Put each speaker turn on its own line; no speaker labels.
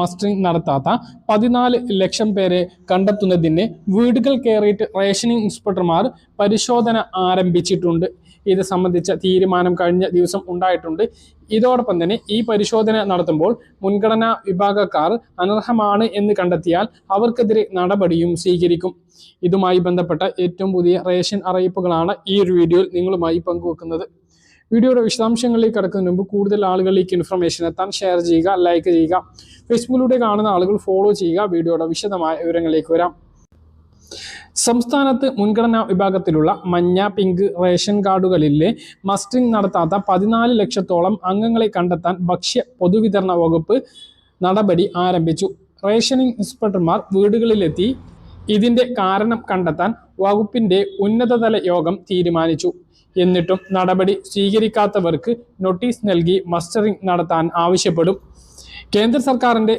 Mustering നടത്താത്ത പതിനാല് ലക്ഷം പേരെ കണ്ടെത്തുന്നതിന് വീടുകൾ കയറിയിട്ട് റേഷനിംഗ് ഇൻസ്പെക്ടർമാർ പരിശോധന ആരംഭിച്ചിട്ടുണ്ട്. ഇത് സംബന്ധിച്ച തീരുമാനം കഴിഞ്ഞ ദിവസം ഉണ്ടായിട്ടുണ്ട്. ഇതോടൊപ്പം തന്നെ ഈ പരിശോധന നടത്തുമ്പോൾ മുൻഗണനാ വിഭാഗക്കാർ അനർഹമാണ് എന്ന് കണ്ടെത്തിയാൽ അവർക്കെതിരെ നടപടിയും സ്വീകരിക്കും. ഇതുമായി ബന്ധപ്പെട്ട ഏറ്റവും പുതിയ റേഷൻ അറിയിപ്പുകളാണ് ഈ ഒരു വീഡിയോയിൽ നിങ്ങളുമായി പങ്കുവെക്കുന്നത്. വീഡിയോയുടെ വിശദാംശങ്ങളിലേക്ക് കടക്കുന്നതിന് മുമ്പ് കൂടുതൽ ആളുകളിലേക്ക് ഇൻഫർമേഷൻ എത്താൻ ഷെയർ ചെയ്യുക ലൈക്ക് ചെയ്യുക. ഫേസ്ബുക്കിലൂടെ കാണുന്ന ആളുകൾ ഫോളോ ചെയ്യുക. വീഡിയോയുടെ വിശദമായ വിവരങ്ങളിലേക്ക് വരാം. സംസ്ഥാനത്ത് മുൻഗണനാ വിഭാഗത്തിലുള്ള മഞ്ഞ പിങ്ക് റേഷൻ കാർഡുകളിലെ മസ്റ്ററിംഗ് നടത്താത്ത പതിനാല് ലക്ഷത്തോളം അംഗങ്ങളെ കണ്ടെത്താൻ ഭക്ഷ്യ പൊതുവിതരണ വകുപ്പ് നടപടി ആരംഭിച്ചു. റേഷനിംഗ് ഇൻസ്പെക്ടർമാർ വീടുകളിലെത്തി ഇതിന്റെ കാരണം കണ്ടെത്താൻ വകുപ്പിന്റെ ഉന്നതതല യോഗം തീരുമാനിച്ചു. എന്നിട്ടും നടപടി സ്വീകരിക്കാത്തവർക്ക് നോട്ടീസ് നൽകി മസ്റ്ററിംഗ് നടത്താൻ ആവശ്യപ്പെടും. കേന്ദ്ര സർക്കാരിന്റെ